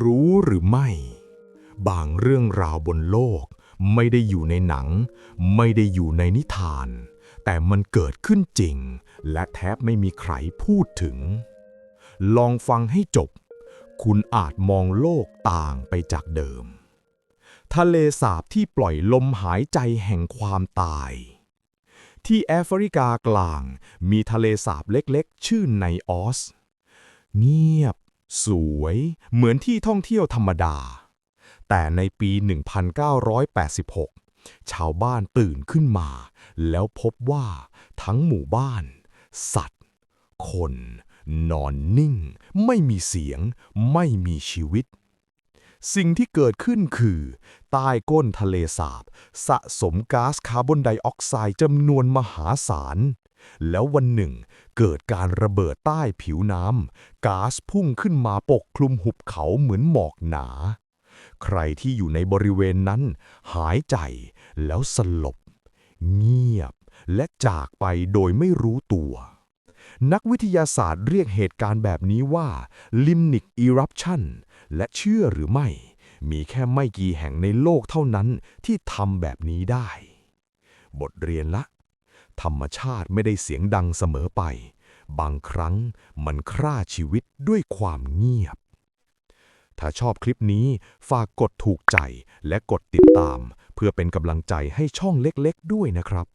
รู้หรือไม่ บางเรื่องราวบนโลก ไม่ได้อยู่ในหนัง ไม่ได้อยู่ในนิทาน แต่มันเกิดขึ้นจริง และแทบไม่มีใครพูดถึง ลองฟังให้จบ คุณอาจมองโลกต่างไปจากเดิม ทะเลสาบที่ปล่อยลมหายใจแห่งความตาย ที่แอฟริกากลางมีทะเลสาบเล็กๆ ชื่อไนออส เงียบ สวยเหมือนที่ท่องเที่ยวธรรมดา แต่ในปี 1986 ชาวบ้านตื่นขึ้นมา แล้วพบว่าทั้งหมู่บ้าน สัตว์ คน นอนนิ่ง ไม่มีเสียง ไม่มีชีวิต สิ่งที่เกิดขึ้นคือ ใต้ก้นทะเลสาบ สะสมก๊าซคาร์บอนไดออกไซด์จำนวนมหาศาล แล้ววันหนึ่ง เกิดการระเบิดใต้ผิวน้ำก๊าซพุ่งขึ้นมาปกคลุมหุบเขาเหมือนหมอกหนา ใครที่อยู่ในบริเวณนั้น หายใจแล้วสลบ เงียบและจากไปโดยไม่รู้ตัว นักวิทยาศาสตร์เรียกเหตุการณ์แบบนี้ว่า Limnic Eruption และเชื่อหรือไม่ มีแค่ไม่กี่แห่งในโลกเท่านั้นที่ทำแบบนี้ได้ บทเรียนละ รรมชาติไม่ได้เสียงดังเสมอไป บางครั้งมันฆ่าชีวิตด้วยความเงียบ ถ้าชอบคลิปนี้ฝากกดถูกใจและกดติดตาม เพื่อเป็นกำลังใจให้ช่องเล็กๆด้วยนะครับ